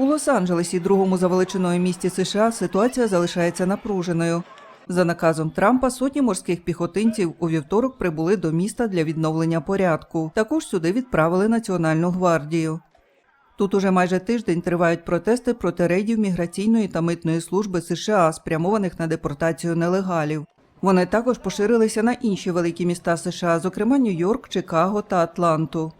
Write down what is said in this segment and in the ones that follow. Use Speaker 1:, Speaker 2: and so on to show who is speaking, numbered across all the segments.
Speaker 1: У Лос-Анджелесі, другому за величиною місті США, ситуація залишається напруженою. За наказом Трампа сотні морських піхотинців у вівторок прибули до міста для відновлення порядку. Також сюди відправили Національну гвардію. Тут уже майже тиждень тривають протести проти рейдів міграційної та митної служби США, спрямованих на депортацію нелегалів. Вони також поширилися на інші великі міста США, зокрема Нью-Йорк, Чикаго та Атланту.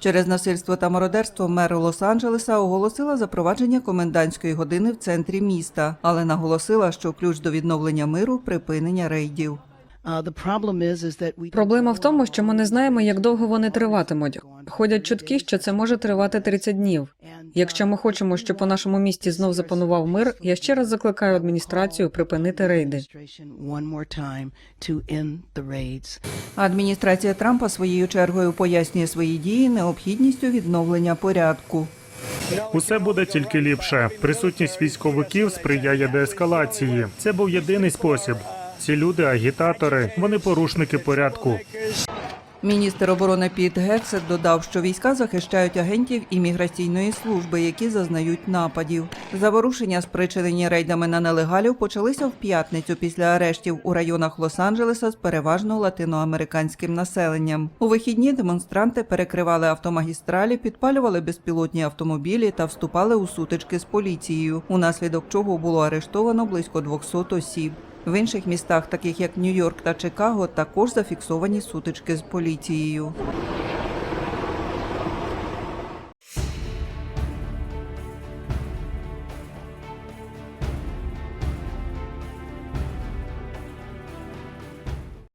Speaker 1: Через насильство та мародерство мер Лос-Анджелеса оголосила запровадження комендантської години в центрі міста, але наголосила, що ключ до відновлення миру припинення рейдів.
Speaker 2: Uh, the problem is, is that we
Speaker 3: Проблема в тому, що ми не знаємо, як довго вони триватимуть. Ходять чутки, що це може тривати 30 днів. Якщо ми хочемо, щоб у нашому місті знов запанував мир, я ще раз закликаю адміністрацію припинити рейди.
Speaker 1: Адміністрація Трампа своєю чергою пояснює свої дії необхідністю відновлення порядку.
Speaker 4: Усе буде тільки ліпше. Присутність військовиків сприяє деескалації. Це був єдиний спосіб. Ці люди агітатори, вони порушники порядку.
Speaker 1: Міністр оборони Піт Гексет додав, що війська захищають агентів імміграційної служби, які зазнають нападів. Заворушення, спричинені рейдами на нелегалів, почалися в п'ятницю після арештів у районах Лос-Анджелеса з переважно латиноамериканським населенням. У вихідні демонстранти перекривали автомагістралі, підпалювали безпілотні автомобілі та вступали у сутички з поліцією, унаслідок чого було арештовано близько 200 осіб. В інших містах, таких як Нью-Йорк та Чикаго, також зафіксовані сутички з поліцією.